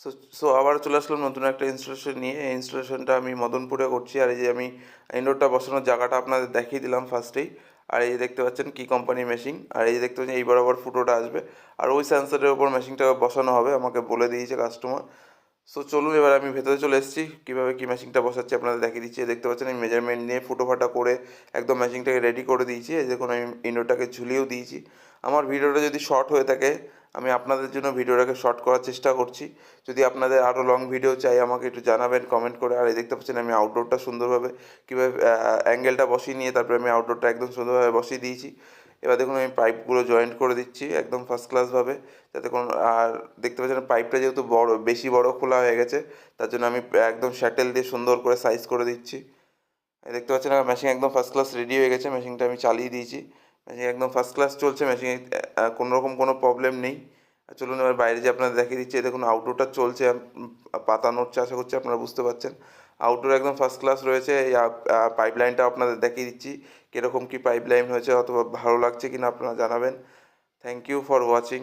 So so আবার চলে আসলাম নতুন একটা ইনস্টলেশন নিয়ে। এই ইনস্টলেশনটা আমি মদনপুরে করছি। আর এই যে আমি ইনডোরটা বসানোর জায়গাটা আপনাদের দেখিয়ে দিলাম ফার্স্টেই আর এই যে দেখতে পাচ্ছেন কি কোম্পানি মেশিন আর এই যে দেখতে পাচ্ছেন এই বরাবর ফুটোটা আসবে। আর ওই সেন্সারের ওপর মেশিনটা বসানো হবে, আমাকে বলে দিয়েছে কাস্টমার সো চলুন এবার আমি ভেতরে চলে এসেছি। কীভাবে কী মেশিনটা বসাচ্ছি আপনাদের দেখিয়ে দিচ্ছি। এই দেখতে পাচ্ছেন আমি মেজারমেন্ট নিয়ে ফুটো ফাটা করে একদম মেশিনটাকে রেডি করে দিয়েছি। এই দেখুন আমি ইনডোরটাকে ঝুলিয়েও দিয়েছি। আমার ভিডিওটা যদি শর্ট হয়ে থাকে, আমি আপনাদের জন্য ভিডিওটাকে শর্ট করার চেষ্টা করছি। যদি আপনাদের আরও লং ভিডিও চাই, আমাকে একটু জানাবেন কমেন্ট করে। আর এই দেখতে পাচ্ছেন, আমি আউটডোরটা সুন্দরভাবে কীভাবে অ্যাঙ্গেলটা বসিয়ে নিয়ে তারপরে আমি আউটডোরটা একদম সুন্দরভাবে বসিয়ে দিয়েছি। এবার দেখুন, আমি পাইপগুলো জয়েন্ট করে দিচ্ছি, একদম ফার্স্ট ক্লাসভাবে যাতে কোনো, আর দেখতে পাচ্ছেন পাইপটা যেহেতু বড়, বেশি বড় খোলা হয়ে গেছে, তার জন্য আমি একদম শ্যাটেল দিয়ে সুন্দর করে সাইজ করে দিচ্ছি। দেখতে পাচ্ছেন, আমার মেশিন একদম ফার্স্ট ক্লাস রেডি হয়ে গেছে মেশিনটা আমি চালিয়ে দিয়েছি। মেশিন একদম ফার্স্ট ক্লাস চলছে মেশিনে কোনো রকম কোনো প্রবলেম নেই। চলুন এবার বাইরে যে আপনারা দেখিয়ে দিচ্ছে। দেখুন আউটডোরটা চলছে পাতা নড়ছে, আশা করছি আপনারা বুঝতে পারছেন। আউটডোর একদম ফার্স্ট ক্লাস রয়েছে পাইপ লাইনটা আপনাদের দেখিয়ে দিচ্ছি। কীরকম কী পাইপ লাইন হয়েছে, অথবা ভালো লাগছে কি না আপনারা জানাবেন। Thank you for watching